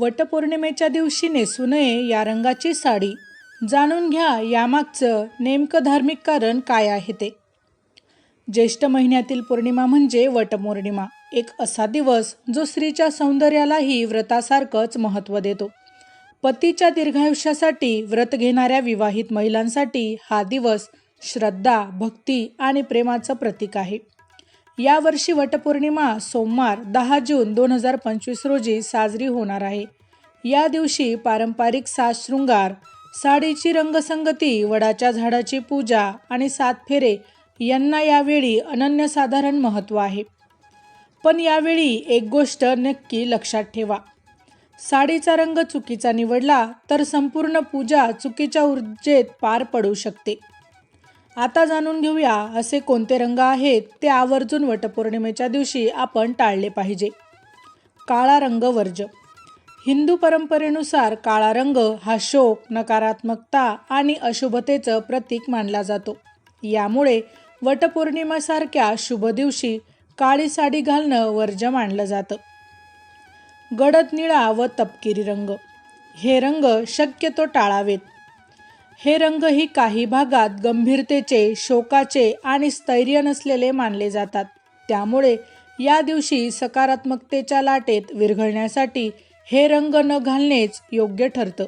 वटपौर्णिमेच्या दिवशी नेसू नये या रंगाची साडी. जाणून घ्या यामागचं नेमकं धार्मिक कारण काय आहे ते. ज्येष्ठ महिन्यातील पौर्णिमा म्हणजे वटपौर्णिमा. एक असा दिवस जो स्त्रीच्या सौंदर्यालाही व्रतासारखंच महत्त्व देतो. पतीच्या दीर्घायुष्यासाठी व्रत घेणाऱ्या विवाहित महिलांसाठी हा दिवस श्रद्धा भक्ती आणि प्रेमाचं प्रतीक आहे. यावर्षी वटपौर्णिमा सोमवार दहा जून दोन हजार पंचवीस रोजी साजरी होणार आहे. या दिवशी पारंपरिक सात शृंगार साडीची रंगसंगती वडाच्या झाडाची पूजा आणि सात फेरे यांना यावेळी अनन्यसाधारण महत्त्व आहे. पण यावेळी एक गोष्ट नक्की लक्षात ठेवा. साडीचा रंग चुकीचा निवडला तर संपूर्ण पूजा चुकीच्या ऊर्जेत पार पडू शकते. आता जाणून घेऊया असे कोणते रंग आहेत ते आवर्जून वटपौर्णिमेच्या दिवशी आपण टाळले पाहिजे. काळा रंग वर्ज. हिंदू परंपरेनुसार काळा रंग हा शोक नकारात्मकता आणि अशुभतेचं प्रतीक मानला जातो. यामुळे वटपौर्णिमासारख्या शुभ दिवशी काळी साडी घालणं वर्ज मानलं जातं. गडद निळा व तपकिरी रंग. हे रंग शक्यतो टाळावेत. हे रंगही काही भागात गंभीरतेचे शोकाचे आणि स्थैर्य नसलेले मानले जातात. त्यामुळे या दिवशी सकारात्मकतेच्या लाटेत विरघळण्यासाठी हे रंग न घालणेच योग्य ठरतं.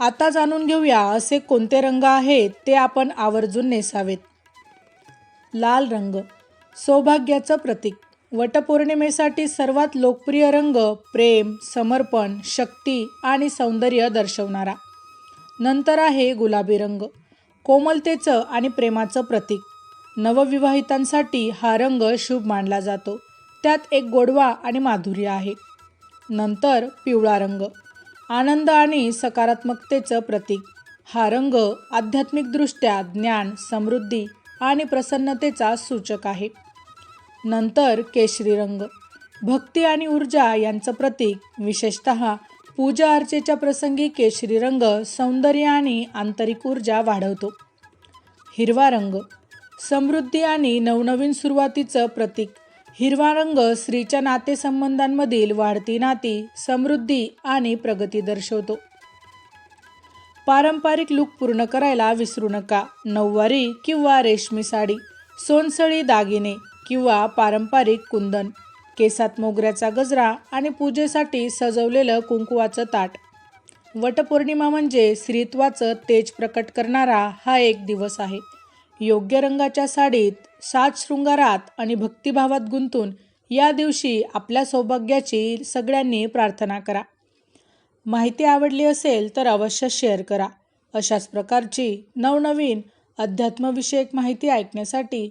आता जाणून घेऊया असे कोणते रंग आहेत ते आपण आवर्जून नेसावेत. लाल रंग सौभाग्याचं प्रतीक. वटपौर्णिमेसाठी सर्वात लोकप्रिय रंग प्रेम समर्पण शक्ती आणि सौंदर्य दर्शवणारा. नंतर आहे गुलाबी रंग कोमलतेचं आणि प्रेमाचं प्रतीक. नवविवाहितांसाठी हा रंग शुभ मानला जातो. त्यात एक गोडवा आणि माधुर्य आहे. नंतर पिवळा रंग आनंद आणि सकारात्मकतेचं प्रतीक. हा रंग आध्यात्मिकदृष्ट्या ज्ञान समृद्धी आणि प्रसन्नतेचा सूचक आहे. नंतर केशरी रंग भक्ती आणि ऊर्जा यांचं प्रतीक विशेषत पूजा अर्चेच्या प्रसंगी केशरी रंग सौंदर्य आणि आंतरिक ऊर्जा वाढवतो. हिरवा रंग. समृद्धी आणि नवनवीन सुरुवातीचं प्रतीक. हिरवा रंग स्त्रीच्या नातेसंबंधांमधील वाढती नाती समृद्धी आणि प्रगती दर्शवतो. पारंपरिक लूक पूर्ण करायला विसरू नका. नऊवारी किंवा रेशमी साडी सोनसळी दागिने किंवा पारंपरिक कुंदन. केसात मोगऱ्याचा गजरा आणि पूजेसाठी सजवलेलं कुंकुवाचं ताट. वटपौर्णिमा म्हणजे स्त्रीत्वाचं तेज प्रकट करणारा हा एक दिवस आहे. योग्य रंगाच्या साडीत सात शृंगारात आणि भक्तिभावात गुंतून या दिवशी आपल्या सौभाग्याची सगळ्यांनी प्रार्थना करा. माहिती आवडली असेल तर अवश्य शेअर करा. अशाच प्रकारची नवनवीन अध्यात्मविषयक माहिती ऐकण्यासाठी